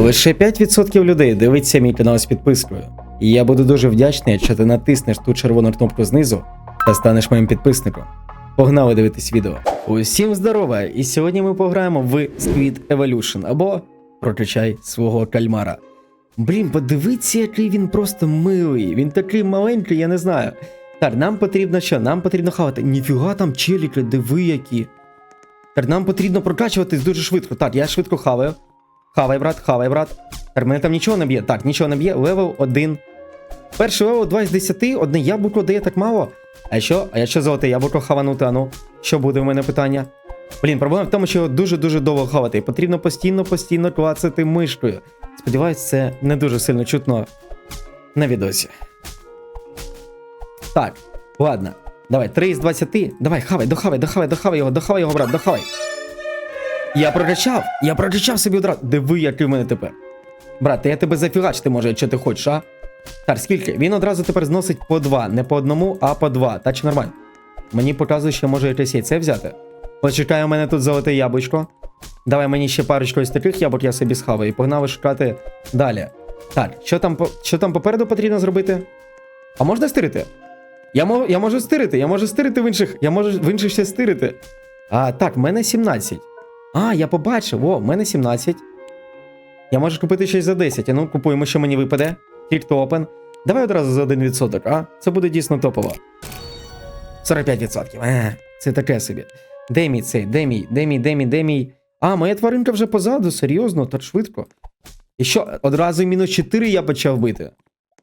Лише 5% людей дивиться мій канал з підпискою. І я буду дуже вдячний, якщо ти натиснеш ту червону кнопку знизу та станеш моїм підписником. Погнали дивитись відео. Усім здорова! І сьогодні ми пограємо в Squid Evolution або Прокачай свого кальмара. Блін, подивіться, який він просто милий. Він такий маленький, я не знаю. Так, нам потрібно що? Нам потрібно хавати. Ніфіга там челіки, диви які. Так, нам потрібно прокачуватись дуже швидко. Так, я швидко хаваю. Хавай, брат, хавай, брат. Так, мене там нічого не б'є. Так, нічого не б'є. Левел 1. Перший левел 2 з 10, одне яблуко дає так мало. А що? А якщо золоте яблуко хаванути, а ну? Що буде в мене питання? Блін, проблема в тому, що його дуже-дуже довго хавати. І потрібно постійно, постійно клацати мишкою. Сподіваюсь, це не дуже сильно чутно на відосі. Так, ладно. Давай, 3 із 20. Давай, хавай, дохавай, дохавай, дохавай його, дохавай його, брат, дохавай. Я прокачав, я прокачав собі одразу. Диви, який в мене тепер. Брат, я тебе зафігачити може, якщо ти хочеш, а? Так, скільки? Він одразу тепер зносить по 2. Не по одному, а по 2. Так чи нормально? Мені показує, що може якесь яйце взяти. Почекай, у мене тут золоте яблучко. Давай мені ще парочку із таких яблук, я собі схаваю. І погнали шукати далі. Так, що там, що там попереду потрібно зробити? А можна стирити? Я, мо, я можу стирити, я можу стирити в інших. Я можу в інших ще стирити. А, так, в мене 17. А, я побачив, о, в мене 17. Я можу купити щось за 10. А ну, купуємо, що мені випаде. To open. Давай одразу за 1%, а? Це буде дійсно топово. 45%. Е, це таке собі. Де мій цей? Де мій? Де мій, де мій, де мій? А, моя тваринка вже позаду, серйозно, так швидко. І що, одразу мінус 4 я почав бити.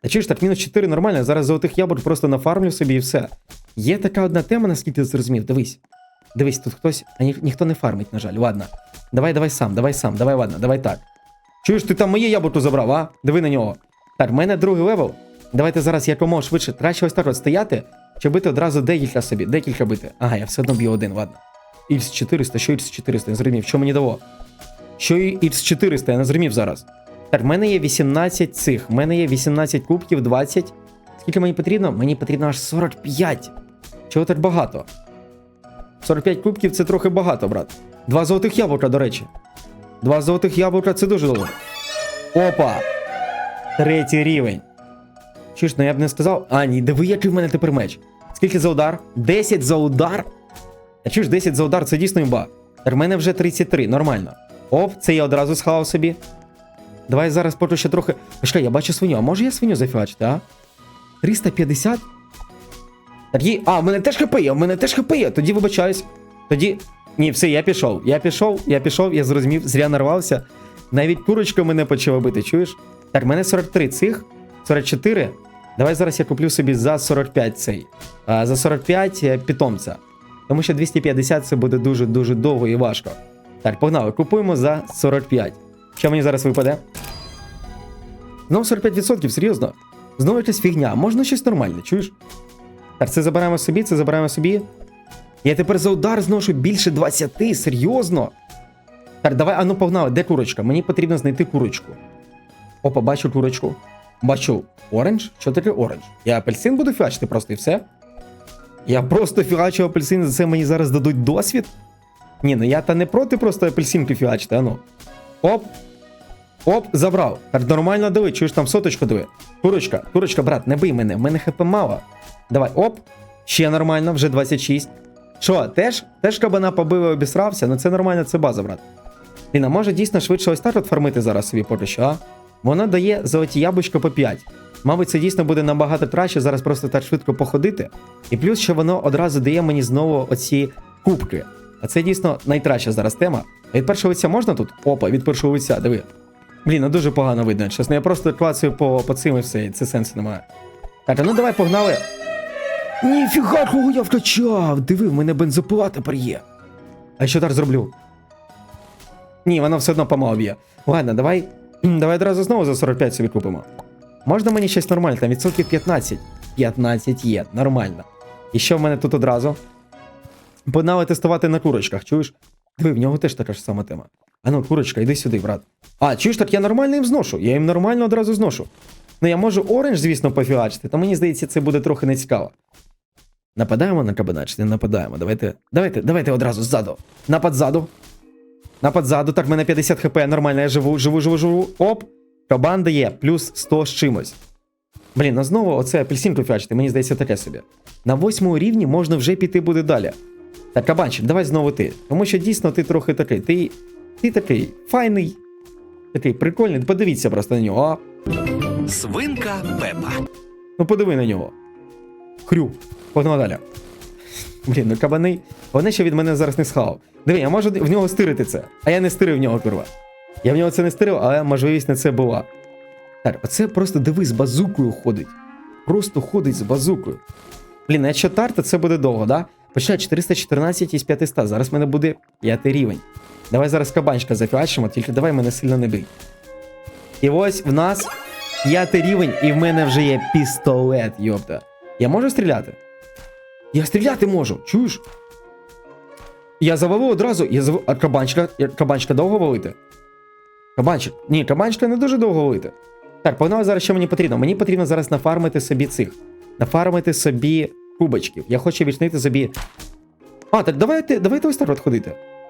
Та чуєш, так мінус 4 нормально, зараз золотих яблук просто нафармлю собі і все. Є така одна тема, наскільки ти зрозумів. Дивись. Дивись, тут хтось. А ні, ніхто не фармить, на жаль. Ладно. Давай, давай сам, давай сам, давай, ладно, давай так. Чуєш, ти там моє яблуко забрав, а? Диви на нього. Так, в мене другий левел. Давайте зараз якомога швидше. Краще ось так от стояти, чи бити одразу декілька собі, декілька бити. Ага, я все одно б'ю один, ладно. Х 400, що Х 400, я не зрозумів, що мені дало? Що Х 400, я не зрозумів зараз. Так, в мене є 18 цих, в мене є 18 кубків, 20. Скільки мені потрібно? Мені потрібно аж 45. Чого так багато? 45 кубків це трохи багато, брат. Два золотих яблука, до речі. Два золотих яблука це дуже добре. Опа! Третій рівень. Чи ж, ну я б не сказав. А, ні, диви, який в мене тепер меч. Скільки за удар? 10 за удар? А чи ж 10 за удар, це дійсно імба. В мене вже 33, нормально. Оп, це я одразу схавав собі. Давай зараз поки ще трохи. Почекай, я бачу свиню. А може я свиню зафігачити, а? 350? Так. А, в мене теж хп є, в мене теж хп є. Тоді вибачаюсь. Тоді. Ні, все, я пішов. Я пішов, я пішов, я зрозумів, зря нарвався. Навіть курочка мене почала бити, чуєш? Так, в мене 43 цих, 44. Давай зараз я куплю собі за 45 цей. А, за 45 е, питомця. Тому що 250 це буде дуже-дуже довго і важко. Так, погнали, купуємо за 45. Що мені зараз випаде? Знову 45%, серйозно. Знову якась фігня. Можна щось нормальне, чуєш? Так, це забираємо собі, це забираємо собі. Я тепер за удар зношу більше 20, серйозно. Так, давай, а ну погнали, де курочка? Мені потрібно знайти курочку. Опа, бачу курочку. Бачу оранж. Що таке оранж? Я апельсин буду фігачити просто і все. Я просто фігачу апельсин, за це мені зараз дадуть досвід. Ні, ну я та не проти просто апельсинки фігачити, а ну. Оп. Оп, забрав. Нормально диви, чуєш там соточку диви. Курочка, курочка, брат, не бий мене, в мене хп мало. Давай, оп. Ще нормально, вже 26. Що, теж? Теж кабана побив і обісрався? Ну це нормально, це база, брат. Блін, може дійсно швидше ось так от фармити зараз собі поки що, а? Воно дає золоті яблучко по 5. Мабуть, це дійсно буде набагато краще зараз просто так швидко походити. І плюс, що воно одразу дає мені знову оці кубки. А це дійсно найкраща зараз тема. А від першого лиця можна тут? Опа, від першого лиця, диви. Блін, ну дуже погано видно. Чесно, я просто клацаю по, по цим і все, і це сенсу немає. Так, а ну давай погнали. Ніфіга, кого я вкачав! Диви, в мене бензопила тепер є. А що так зроблю? Ні, воно все одно помало б'є. Ладно, давай. Давай одразу знову за 45 собі купимо. Можна мені щось нормальне, там відсотків 15. 15 є, нормально. І що в мене тут одразу? Погнали тестувати на курочках, чуєш? Диви, в нього теж така ж сама тема. А ну, курочка, йди сюди, брат. А, чуєш, так я нормально їм зношу. Я їм нормально одразу зношу. Ну, я можу оранж, звісно, пофігачити, то мені здається, це буде трохи нецікаво. Нападаємо на кабана чи не нападаємо? Давайте. Давайте, давайте одразу ззаду. Напад ззаду. Напад ззаду, так, в мене 50 хп, нормально, я живу, живу, живу, живу. Оп! Кабан дає, плюс 100 з чимось. Блін, ну знову оце апельсинку фіачити, мені здається таке собі. На восьмому рівні можна вже піти буде далі. Так, кабанчик, давай знову ти. Тому що дійсно ти трохи такий. Ти, ти такий файний, такий прикольний. Подивіться просто на нього. А? Свинка Пепа. Ну подиви на нього. Хрю. Погнали далі. Блін, ну кабани. Вони ще від мене зараз не схавав. Диви, я можу в нього стирити це. А я не стирив в нього, курва. Я в нього це не стирив, але можливість на це була. Так, оце просто диви, з базукою ходить. Просто ходить з базукою. Блін, а якщо тар, то це буде довго, да? Почекай, 414 із 500. Зараз в мене буде п'ятий рівень. Давай зараз кабанчика зафіачимо, тільки давай мене сильно не бий. І ось в нас п'ятий рівень, і в мене вже є пістолет, йопта. Я можу стріляти? Я стріляти можу, чуєш? Я завалив одразу, я зав... А кабанчика, кабанчика довго валити? Кабанчик. Ні, кабанчика не дуже довго валити. Так, погнали зараз, що мені потрібно. Мені потрібно зараз нафармити собі цих. Нафармити собі кубочків. Я хочу відчинити собі. А, так давайте, давайте ось так от.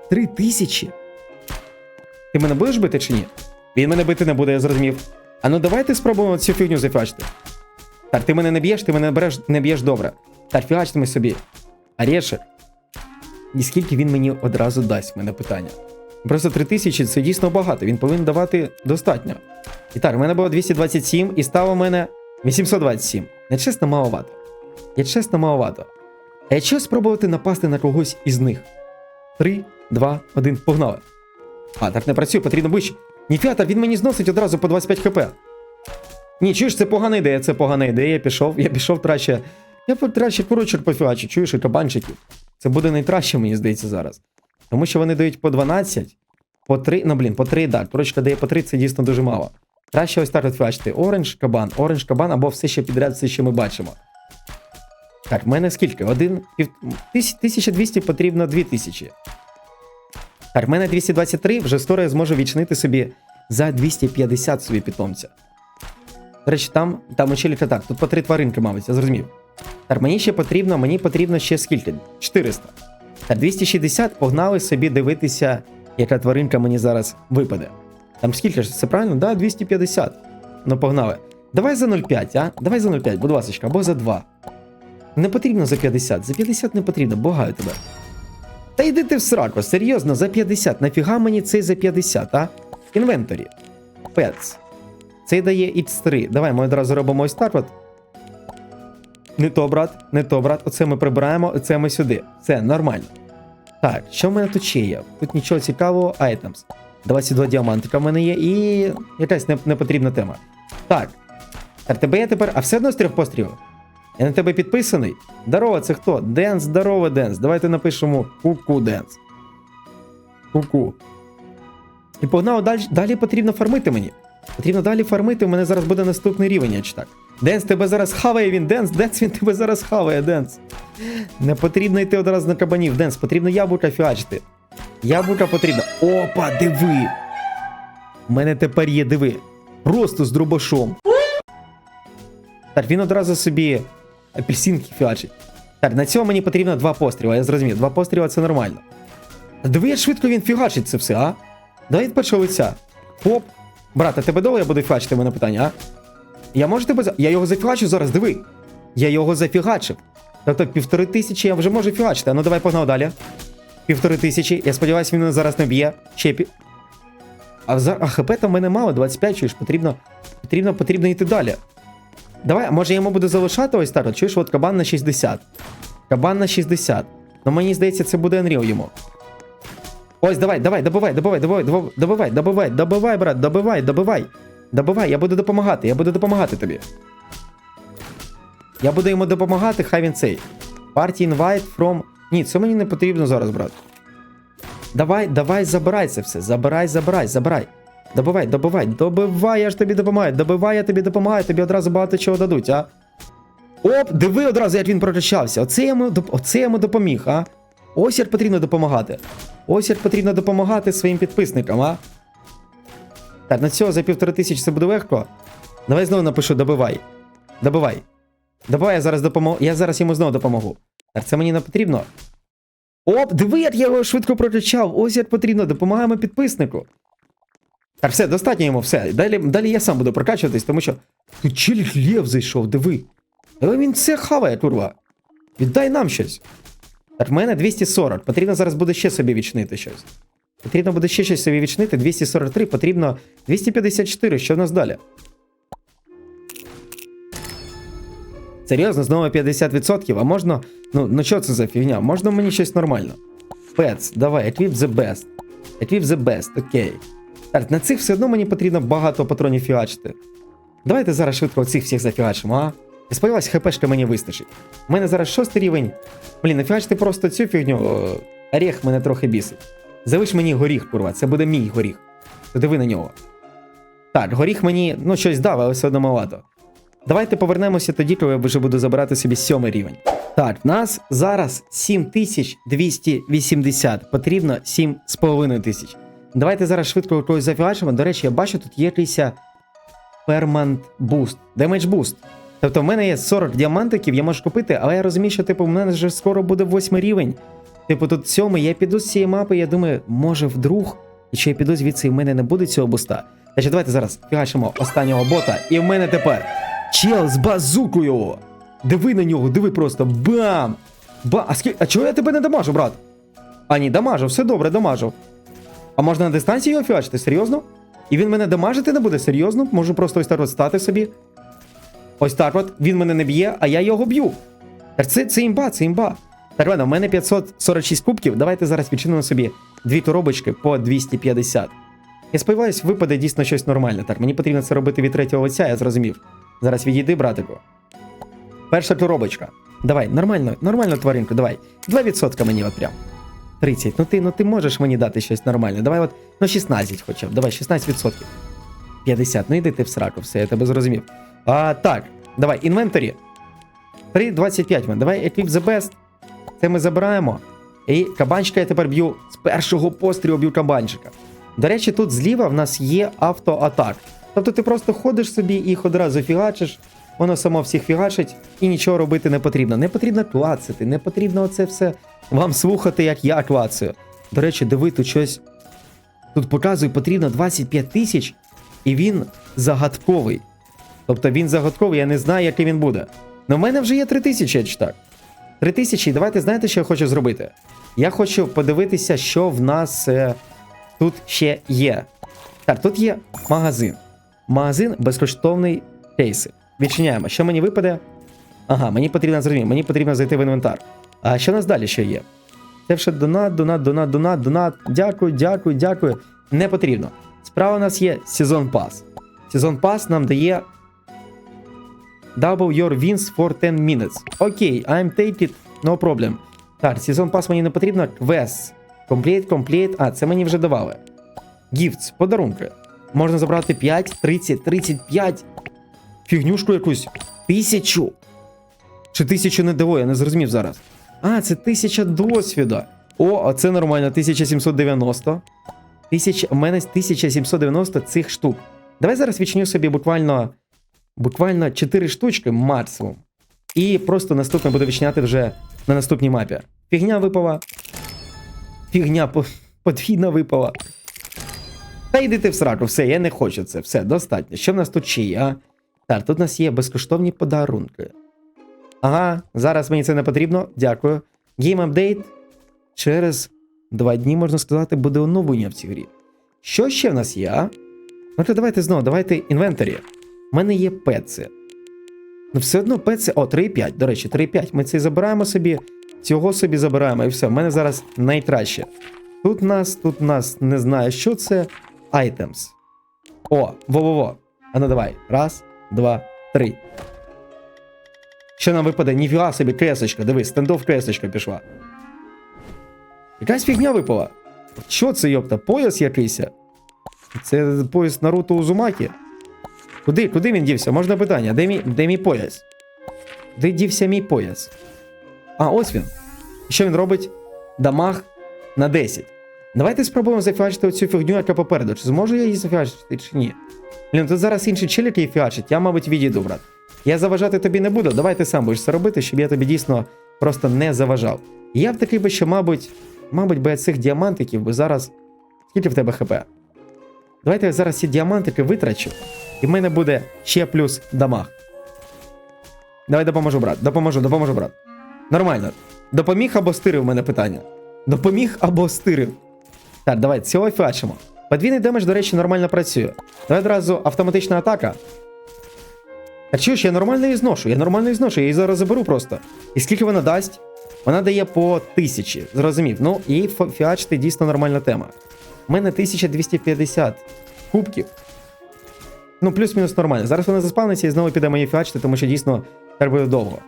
Три тисячі. Ти мене будеш бити чи ні? Він мене бити не буде, я зрозумів. А ну давайте спробуємо цю фігню зафіачити. Так, ти мене не б'єш, ти мене береш, не б'єш добре. Так, фігачте ми собі. Орешек. І скільки він мені одразу дасть, мене питання. Просто 3000 це дійсно багато, він повинен давати достатньо. І так, в мене було 227 і стало у мене 827. Нечесно маловато. Я чесно маловато. А якщо спробувати напасти на когось із них? 3, 2, 1, погнали. А, так не працює, потрібно вище. Ніфіга, він мені зносить одразу по 25 хп. Ні, чуєш, це погана ідея, це погана ідея. Я пішов, я пішов краще. Я краще курочок пофігачу, чуєш, і кабанчиків. Це буде найкраще, мені здається, зараз. Тому що вони дають по 12, по 3, ну блін, по 3, так, курочка дає по 3, це дійсно дуже мало. Краще ось так от фігачити. Оранж, кабан, оранж, кабан, або все ще підряд, все, що ми бачимо. Так, в мене скільки? Один, пів, 1200 потрібно 2000. Так, в мене 223, вже скоро я зможу відчинити собі за 250 собі питомця. До речі, там, там ще ліка так, тут по три тваринки, мабуть, я зрозумів. Так, мені ще потрібно, мені потрібно ще скільки? 400. Так, 260 погнали собі дивитися, яка тваринка мені зараз випаде. Там скільки ж, це правильно? Да, 250. Ну, погнали. Давай за 0,5, а? Давай за 0,5, будь ласка, або за 2. Не потрібно за 50, за 50 не потрібно, благаю тебе. Та йди ти в сраку, серйозно, за 50. Нафіга мені цей за 50, а? Інвенторі. Pets. Цей дає X3. Давай ми одразу робимо ось так от. Не то, брат, не то, брат. Оце ми прибираємо, оце ми сюди. Це нормально. Так, що в мене тут ще є? Тут нічого цікавого, items. 22 діамантика в мене є і якась не- непотрібна тема. Так. Тебе я тепер. А все одно з трьох пострілів? Я на тебе підписаний? Здорово, це хто? Денс, здорово, Денс. Давайте напишемо Ку-ку Денс. Ку-ку. І погнав далі, далі потрібно фармити мені. Потрібно далі фармити, у мене зараз буде наступний рівень, я так. Денс тебе зараз хаває він, Денс, Денс, він тебе зараз хаває, Денс. Не потрібно йти одразу на кабанів, Денс, потрібно яблука фіачити. Яблука потрібно. Опа, диви! У мене тепер є диви. Просто з дробашом. Так, він одразу собі апельсинки фіачить. Так, на цьому мені потрібно два постріла, я зрозумів. Два постріла це нормально. Диви, як швидко він фігачить це все, а? Давай від першого лиця. Хоп. Брат, а тебе довго я буду фігачити мене питання, а? Я можу тебе. Я його зафігачу зараз, диви. Я його зафігачив. Тобто півтори тисячі я вже можу фігачити. А ну давай погнав далі. Півтори тисячі. Я сподіваюся, він мене зараз не б'є. Ще пі... А, вза... а хп там в мене мало, 25 чуєш, потрібно, потрібно, потрібно йти далі. Давай, може я йому буду залишати ось так, чуєш, от кабан на 60. Кабан на 60. Ну мені здається, це буде Unreal йому. Ось, давай, давай, добивай, добивай, добивай, добивай, добивай, добивай, брат, добивай, добивай. Добивай, я буду допомагати, я буду допомагати тобі. Я буду йому допомагати, хай він цей. Party invite from. Ні, це мені не потрібно зараз, брат. Давай, давай, забирай це все. Забирай, забирай, забирай. Добивай, добивай, добивай, я ж тобі допомагаю. Добивай, я тобі допомагаю, тобі одразу багато чого дадуть, а. Оп, диви одразу, як він прокачався. Оце йому, оце йому допоміг, а. Ось як потрібно допомагати. Ось як потрібно допомагати своїм підписникам, а. Так, на цього за півтори тисячі це буде легко. Давай знову напишу добивай. Добивай. Добивай, я зараз допомогу. Я зараз йому знову допомогу. Так, це мені не потрібно. Оп, диви, як я його швидко прокачав. Ось як потрібно, допомагаємо підписнику. Так, все, достатньо йому, все. Далі, далі я сам буду прокачуватись, тому що. Тут челік лев зайшов, диви. Але він це хаває, курва. Віддай нам щось. Так, в мене 240. Потрібно зараз буде ще собі відчинити щось. Потрібно буде ще щось собі відчинити. 243, потрібно 254. Що в нас далі? Серйозно, знову 50%, а можна. Ну, ну що це за фігня? Можна мені щось нормально? Pets, давай, equip the best. Equip the best, окей. Так, на цих все одно мені потрібно багато патронів фігачити. Давайте зараз швидко цих всіх зафігачимо, а? Я сподіваюся, хпшка мені вистачить. У мене зараз шостий рівень. Блін, нафігачити просто цю фігню. о, Оріх мене трохи бісить. Залиш мені горіх, курва, це буде мій горіх. Диви на нього. Так, горіх мені, ну, щось дав, але все одно малато. Давайте повернемося тоді, коли я вже буду забирати собі сьомий рівень. Так, в нас зараз 7280. Потрібно 7,5 тисяч. Давайте зараз швидко когось зафігачимо. До речі, я бачу, тут є якийсь пермант буст, демедж буст. Тобто в мене є 40 діамантиків, я можу купити, але я розумію, що типу, в мене вже скоро буде восьмий рівень. Типу, тут сьомий, я піду з цієї мапи, я думаю, може вдруг, якщо я піду звідси і в мене не буде цього буста. Значить, давайте зараз фігачимо останнього бота, і в мене тепер чел з базукою. Диви на нього, диви просто. Бам! Ба! А скільки. А чого я тебе не дамажу, брат? А ні, дамажу, все добре, дамажу. А можна на дистанції його фігачити, серйозно? І він мене дамажити не буде, серйозно? Можу просто ось так от стати собі. Ось так от, він мене не б'є, а я його б'ю. Це, це імба, це імба. Ладно, в мене 546 кубків. Давайте зараз відчинимо собі дві торобочки по 250. Я сподіваюсь, випаде дійсно щось нормальне. Так, мені потрібно це робити від третього лиця, я зрозумів. Зараз відійди, братику. Перша торобочка. Давай, нормально, нормально, тваринку, давай. 2% мені от прям. 30. Ну ти, ну ти можеш мені дати щось нормальне. Давай от, ну 16 хоча б. Давай, 16%. 50. Ну йди ти в сраку, все, я тебе зрозумів. А, так, давай, інвенторі. 3,25 мен. Давай equip the best. Це ми забираємо. І кабанчика я тепер б'ю з першого пострілу б'ю кабанчика. До речі, тут зліва в нас є автоатак. Тобто ти просто ходиш собі і їх одразу фігачиш, воно само всіх фігачить, і нічого робити не потрібно. Не потрібно клацати, не потрібно оце все вам слухати, як я клацаю. До речі, диви, тут щось. Тут показує, потрібно 25 тисяч, і він загадковий. Тобто він загадковий, я не знаю, який він буде. Но в мене вже є 3 тисячі, чи так. 3 тисячі, і давайте знаєте, що я хочу зробити? Я хочу подивитися, що в нас е, тут ще є. Так, тут є магазин. Магазин безкоштовний кейси. Відчиняємо. Що мені випаде? Ага, мені потрібно зрозуміти, мені потрібно зайти в інвентар. А що у нас далі ще є? Це вже донат, донат, донат, донат, донат. Дякую, дякую, дякую. Не потрібно. Справа у нас є сезон пас. Сезон пас нам дає Double your wins for 10 minutes. Окей, I'm take it, no problem. Так, сезон пас мені не потрібно. Квест. Complete, complete. А, це мені вже давали. Gifts, подарунки. Можна забрати 5, 30, 35. Фігнюшку якусь. Тисячу. Чи тисячу не дало, я не зрозумів зараз. А, це тисяча досвіда. О, а це нормально, 1790. Тисяч, у мене 1790 цих штук. Давай зараз відчиню собі буквально буквально 4 штучки максимум. І просто наступне буду відчиняти вже на наступній мапі. Фігня випала. Фігня подвійна випала. Та йди ти в сраку, все, я не хочу це. Все, достатньо. Що в нас тут є, а? Так, тут у нас є безкоштовні подарунки. Ага, зараз мені це не потрібно. Дякую. Game Update. Через два дні, можна сказати, буде оновлення в цій грі. Що ще в нас є. Ну давайте знову, давайте інвентарі. У мене є пеци. Ну, все одно пеци. О, 3,5. До речі, 3,5. Ми це забираємо собі, цього собі забираємо, і все. У мене зараз найкраще. Тут нас, тут нас не знаю, що це. Items. О, во-во-во. А ну давай. Раз, два, три. Що нам випаде? Ніфіга собі кресочка, дивись, стендов кресочка пішла. Якась фігня випала. Що це, йопта? Пояс якийсь? Це пояс Наруто Узумакі? Куди, куди він дівся? Можна питання, де мій, де мій пояс? Де дівся мій пояс? А, ось він. Що він робить? Дамаг на 10. Давайте спробуємо зафігачити оцю фігню, яка попереду. Чи зможу я її зафігачити, чи ні? Блін, тут зараз інший челік її фігачить, я, мабуть, відійду, брат. Я заважати тобі не буду, давай ти сам будеш це робити, щоб я тобі дійсно просто не заважав. Я б такий би, що, мабуть, мабуть, би цих діамантиків би зараз. Скільки в тебе хп? Давайте я зараз ці діамантики витрачу, і в мене буде ще плюс дамаг. Давай допоможу, брат. Допоможу, допоможу, брат. Нормально. Допоміг або стирив в мене питання. Допоміг або стирив. Так, давай, цього фіачимо. Подвійний демедж, до речі, нормально працює. Давай одразу автоматична атака. А чуєш, я нормально її зношу, я нормально її зношу, я її зараз заберу просто. І скільки вона дасть? Вона дає по тисячі, зрозумів. Ну, і фіачити дійсно нормальна тема. У мене 1250 кубків. Ну, плюс-мінус нормально. Зараз вона заспавниться і знову піде мої фіачити, тому що дійсно буде довго.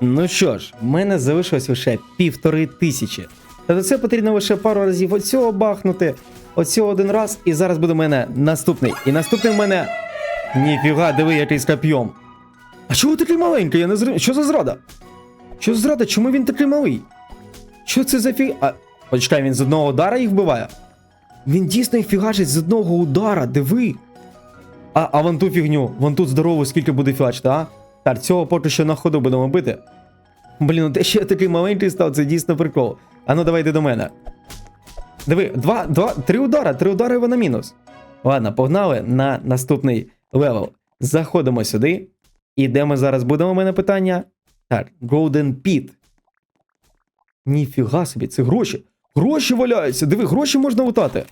Ну що ж, в мене залишилось лише півтори тисячі. Тобто це потрібно лише пару разів оцього бахнути, оцього один раз, і зараз буде в мене наступний. І наступний в мене. Ніфіга, диви, який з коп'єм. А чого такий маленький? Я не зрозумів. Що за зрада? Що за зрада? Чому він такий малий? Що це за фі. А, почекай, він з одного удара їх вбиває? Він дійсно їх фігачить з одного удара, диви. А, а вон ту фігню, вон тут здорово, скільки буде фігачити, а? Так, цього поки що на ходу будемо бити. Блін, ну те, що я такий маленький став, це дійсно прикол. А ну давай йди до мене. Диви, два, два, три удара, три удари вона мінус. Ладно, погнали на наступний левел. Заходимо сюди. І де ми зараз будемо, у мене питання? Так, Golden Pit. Ніфіга собі, це гроші. Гроші валяються. Диви, гроші можна лутати.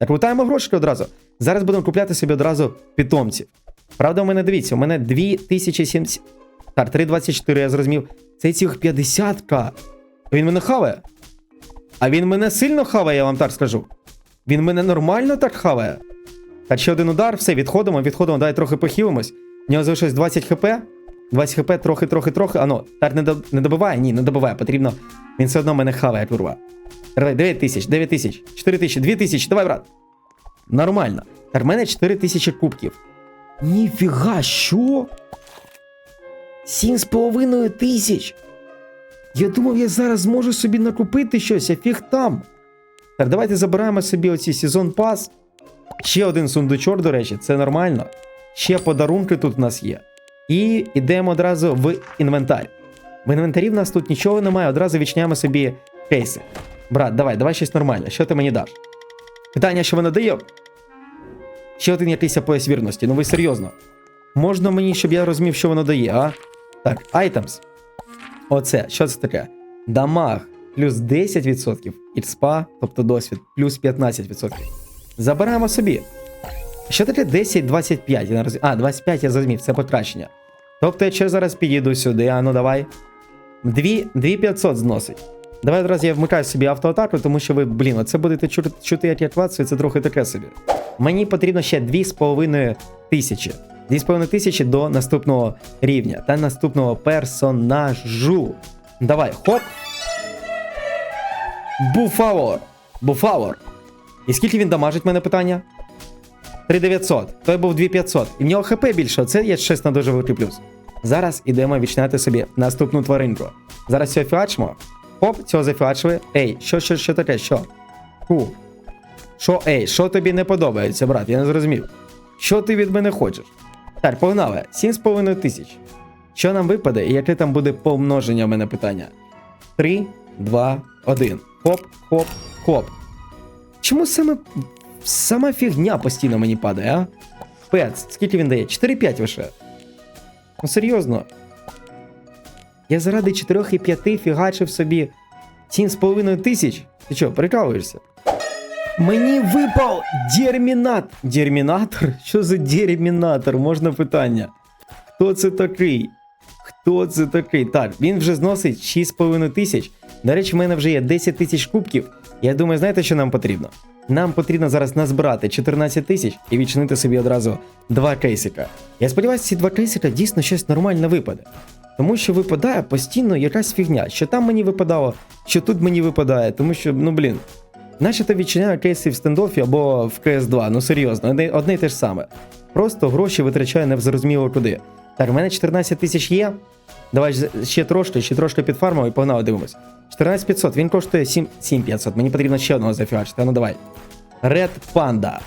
Так, лутаємо гроші одразу. Зараз будемо купляти собі одразу питомців. Правда, у мене дивіться, у мене 2070. Так, 324, я зрозумів. Це цих 50к. Він мене хаває. А він мене сильно хаває, я вам так скажу. Він мене нормально так хаває. Так, ще один удар, все, відходимо, відходимо, давай трохи похилимось. У нього залишилось 20 хп. 20 хп, трохи, трохи, трохи. А ну, так не, до, не добиває? Ні, не добиває, потрібно. Він все одно мене хаває, курва. Давай, 9 тисяч, 9 тисяч, 4 тисячі, 2 тисячі, давай, брат. Нормально. Так, в мене 4 тисячі кубків. Ніфіга, що? Сім з половиною тисяч. Я думав, я зараз зможу собі накупити щось, а фіг там. Так, давайте забираємо собі оці сезон пас. Ще один сундучок, до речі, це нормально. Ще подарунки тут у нас є. І йдемо одразу в інвентар. В інвентарі в нас тут нічого немає, одразу відчиняємо собі кейси. Брат, давай, давай щось нормальне. Що ти мені даш? Питання, що воно дає? Ще один якийсь пояс вірності. Ну ви серйозно. Можна мені, щоб я розумів, що воно дає, а? Так, items. Оце, що це таке? Дамаг плюс 10%, ірспа, тобто досвід, плюс 15%. Забираємо собі. Що таке 10-25? Я. А, 25 я зрозумів, це покращення. Тобто, якщо зараз підійду сюди, а ну давай. 2, 2500 зносить. Давай одразу я вмикаю собі автоатаку, тому що ви, блін, оце будете чути, чути як я це трохи таке собі. Мені потрібно ще 2,5 тисячі. 2,5 тисячі до наступного рівня та наступного персонажу. Давай, хоп. Буфавор. Буфавор. І скільки він дамажить, мене питання? 3900. Той був 2500. І в нього хп більше, це є чесно дуже великий плюс. Зараз ідемо відчиняти собі наступну тваринку. Зараз цього фіачимо. Хоп, цього зафіачили. Ей, що, що, що таке? Що? Фу. Що, ей, що тобі не подобається, брат? Я не зрозумів. Що ти від мене хочеш? Так, погнали. 7,5 тисяч. Що нам випаде і яке там буде помноження в мене питання? 3, 2, 1. Хоп, хоп, хоп. Чому саме сама фігня постійно мені падає, а? Пец, скільки він дає? 4,5 лише. Ну серйозно. Я заради 4 і 5 фігачив собі 7,5 тисяч. Ти що, прикалуєшся? Мені випав Дермінат. Дермінатор? Що за дермінатор? Можна питання? Хто це такий? Хто це такий? Так, він вже зносить 6,5 тисяч. До речі, в мене вже є 10 тисяч кубків. Я думаю, знаєте, що нам потрібно? Нам потрібно зараз назбирати 14 тисяч і відчинити собі одразу два кейсика. Я сподіваюся, ці два кейсика дійсно щось нормальне випаде. Тому що випадає постійно якась фігня. Що там мені випадало, що тут мені випадає, тому що, ну блін. Наче відчиняю кейси в стендофі або в CS2, ну серйозно, одне, й те ж саме. Просто гроші витрачаю невзрозуміло куди. Так, в мене 14 тисяч є. Давай ще трошки, ще трошки підфармимо і погнали дивимось. 14500, він коштує 7, 7500. Мені потрібно ще одного зафігачити. Ну давай. Red Panda.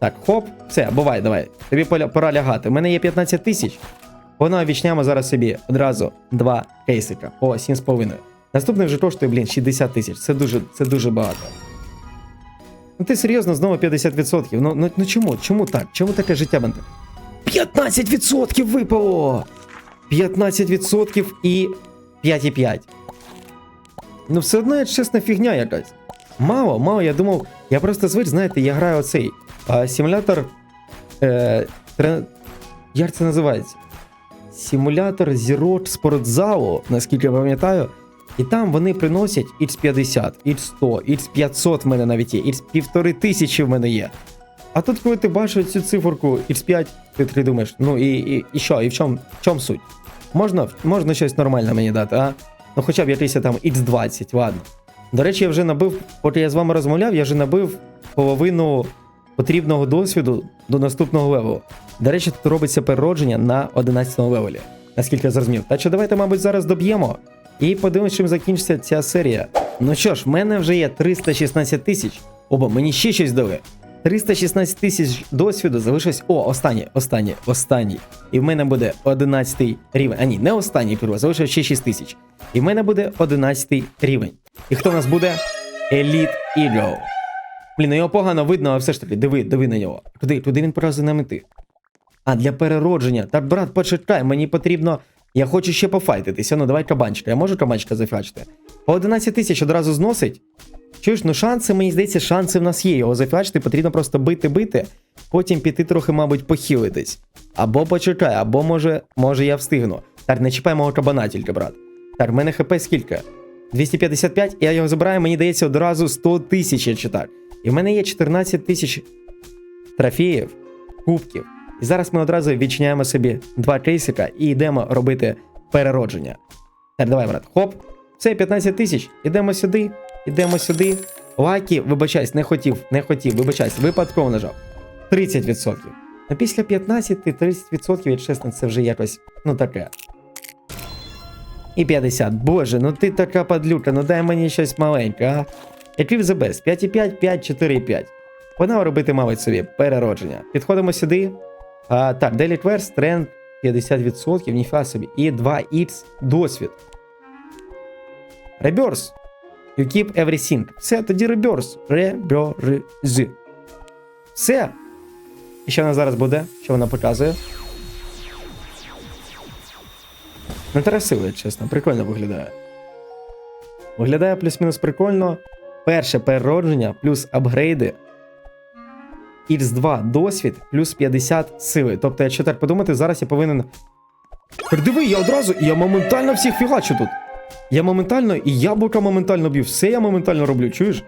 Так, хоп, все, бувай, давай. Тобі пора лягати. У мене є 15 тисяч. Погнали відчиняємо зараз собі одразу два кейсика по 7,5. Наступний вже коштує, блін, 60 тисяч. Це дуже, це дуже багато. Ну ти серйозно знову 50%. Ну, ну, ну чому? Чому так? Чому таке життя бенте? 15% випало! 15% і 5,5. Ну, все одно я чесна фігня якась. Мало, мало, я думав, я просто звик, знаєте, я граю оцей а, симулятор. Е, трен... Як це називається? Симулятор зірок спортзалу, наскільки я пам'ятаю. І там вони приносять X50, X100, X500 в мене навіть є, X1500 тисячі в мене є. А тут, коли ти бачиш цю циферку X5, ти таки думаєш, ну і, і, і що, і в чому в чому суть? Можна, можна щось нормальне мені дати, а? Ну хоча б якийсь там X20, ладно. До речі, я вже набив, поки я з вами розмовляв, я вже набив половину потрібного досвіду до наступного левелу. До речі, тут робиться переродження на 11 левелі, наскільки я зрозумів. Та що давайте, мабуть, зараз доб'ємо і подивимось, чим закінчиться ця серія. Ну що ж, в мене вже є 316 тисяч. Оба, мені ще щось дали. 316 тисяч досвіду залишилось. О, останній, останній, останній. І в мене буде 11 рівень. А ні, не останній курва, залишилось ще 6 тисяч. І в мене буде 11 рівень. І хто в нас буде? Elite Eagle. Блін, його погано видно, але все ж таки, диви, диви на нього. Куди, куди він показує нам іти? А, для переродження. Так, брат, почекай, мені потрібно. Я хочу ще пофайтитися. Ну, давай кабанчика. Я можу кабанчика зафачити? По 11 тисяч одразу зносить. Чуєш, ну шанси, мені здається, шанси в нас є. Його зафачити, потрібно просто бити-бити, потім піти трохи, мабуть, похилитись. Або почекай, або може, може я встигну. Так, не чіпай мого кабана тільки, брат. Так, в мене хп скільки? 255, я його забираю, мені дається одразу 100 тисяч, я читаю. І в мене є 14 тисяч трофеїв, кубків. І зараз ми одразу відчиняємо собі два кейсика і йдемо робити переродження. Так, давай, брат, хоп. Це 15 тисяч. Ідемо сюди, ідемо сюди. Лайки, вибачайсь, не хотів, не хотів, вибачайсь, випадково нажав. 30%. А після 15-30%, я чесно, це вже якось, ну таке. І 50. Боже, ну ти така падлюка, ну дай мені щось маленьке, а? Який the best? 5,5, 5, 4,5. Вона робити, мабуть, собі переродження. Підходимо сюди. А, так, Daily Quest, тренд 50%, ніфіга собі. І 2х досвід. Reverse. You keep everything. Все, тоді reverse. Reverse. Все. І що вона зараз буде? Що вона показує? Не красиво, чесно, прикольно виглядає. Виглядає плюс-мінус прикольно. Перше переродження плюс апгрейди. X2 досвід плюс 50 сили. Тобто, якщо так подумати, зараз я повинен. Диви, я одразу, я моментально всіх фігачу тут. Я моментально і яблука моментально б'ю, все я моментально роблю, чуєш?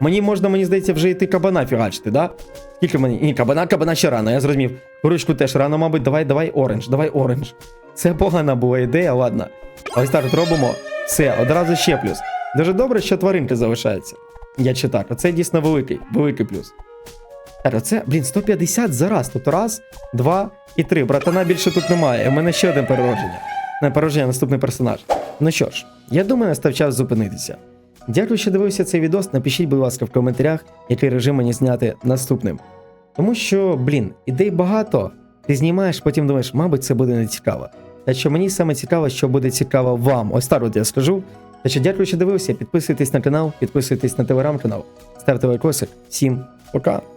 Мені можна, мені здається, вже йти кабана фігачити, да? Скільки мені. Ні, кабана, кабана ще рано, я зрозумів. Курочку теж рано, мабуть, давай, давай оранж, давай оранж. Це погана була ідея, ладно. Ось так от робимо. Все, одразу ще плюс. Дуже добре, що тваринки залишаються. Я чи так, оце дійсно великий, великий плюс. Оце, блін, 150 за раз. Тут раз, два і три. Братана більше тут немає. У мене ще одне переродження. Не переродження, наступний персонаж. Ну що ж, я думаю, настав час зупинитися. Дякую, що дивився цей відос. Напишіть, будь ласка, в коментарях, який режим мені зняти наступним. Тому що, блін, ідей багато. Ти знімаєш, потім думаєш, мабуть, це буде не цікаво. Та що мені саме цікаво, що буде цікаво вам. Ось так от я скажу. Що дякую, що дивився. Підписуйтесь на канал, підписуйтесь на телеграм-канал, ставте лайкосик. Всім пока!